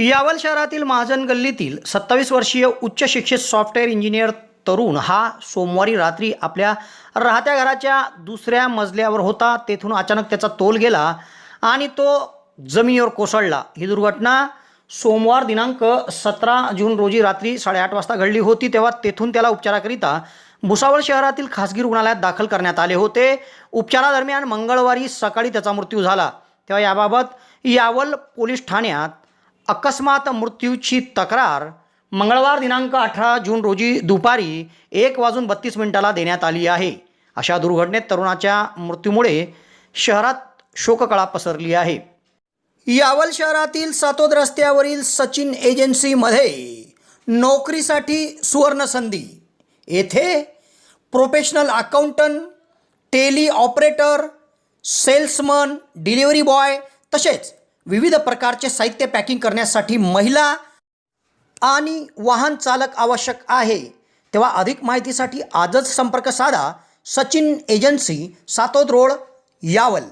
यावल शहरातील महाजन गल्लीतील सत्तावीस वर्षीय उच्च शिक्षित सॉफ्टवेअर इंजिनियर तरुण हा सोमवारी रात्री आपल्या राहत्या घराच्या दुसऱ्या मजल्यावर होता. तेथून अचानक त्याचा तोल गेला आणि तो जमिनीवर कोसळला. ही दुर्घटना सोमवार दिनांक सतरा जून रोजी रात्री साडेआठ वाजता घडली होती. तेव्हा तेथून त्याला उपचाराकरिता भुसावळ शहरातील खासगी रुग्णालयात दाखल करण्यात आले होते. उपचारादरम्यान मंगळवारी सकाळी त्याचा मृत्यू झाला. तेव्हा याबाबत यावल पोलीस ठाण्यात अकस्मात मृत्यूची तक्रार मंगळवार दिनांक अठरा जून रोजी दुपारी एक वाजून बत्तीस मिनिटाला देण्यात आली आहे. अशा दुर्घटनेत तरुणाच्या मृत्यूमुळे शहरात शोककळा पसरली आहे. यावल शहरातील सातोद रस्त्यावरील सचिन एजन्सीमध्ये नोकरीसाठी सुवर्णसंधी. येथे professional accountant tally operator salesman delivery boy तसेच विविध प्रकारचे साहित्य पॅकिंग करण्यासाठी महिला आणि वाहन चालक आवश्यक आहे. तेव्हा अधिक माहितीसाठी आजच संपर्क साधा सचिन एजन्सी सातोद रोड यावल.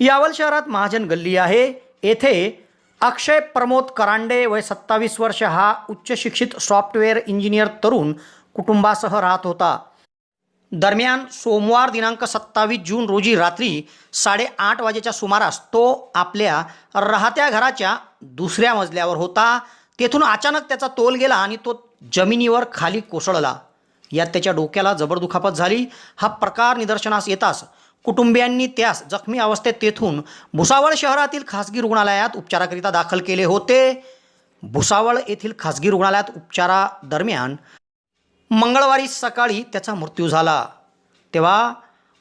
यावल शहरात महाजन गल्ली आहे. येथे अक्षय प्रमोद करांडे वय सत्तावीस वर्ष हा उच्च शिक्षित सॉफ्टवेअर इंजिनियर तरुण कुटुंबासह राहत होता. दरम्यान सोमवार दिनांक सत्तावीस जून रोजी रात्री साडेआठ वाजेच्या सुमारास तो आपल्या राहत्या घराच्या दुसऱ्या मजल्यावर होता. तेथून अचानक त्याचा तोल गेला आणि तो जमिनीवर खाली कोसळला. यात त्याच्या डोक्याला जबरदुखापत झाली. हा प्रकार निदर्शनास येताच कुटुंबियांनी त्यास जखमी अवस्थेत तेथून भुसावळ शहरातील खासगी रुग्णालयात उपचाराकरिता दाखल केले होते. भुसावळ येथील खासगी रुग्णालयात उपचारादरम्यान मंगळवारी सकाळी त्याचा मृत्यू झाला. तेव्हा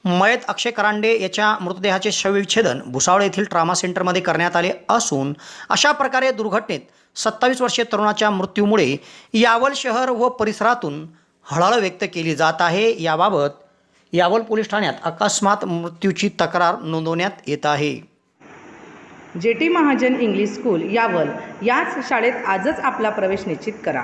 मयत अक्षय करांडे याच्या मृतदेहाचे शवविच्छेदन भुसावळ येथील ट्रामा सेंटरमध्ये करण्यात आले असून अशा प्रकारे दुर्घटनेत सत्तावीस वर्षीय तरुणाच्या मृत्यूमुळे यावल शहर व परिसरातून हळहळ व्यक्त केली जात आहे. याबाबत यावल पोलीस ठाण्यात अकस्मात मृत्यूची तक्रार नोंदवण्यात येत आहे. J T Mahajan English school Yawal याच शाळेत आजच आपला प्रवेश निश्चित करा.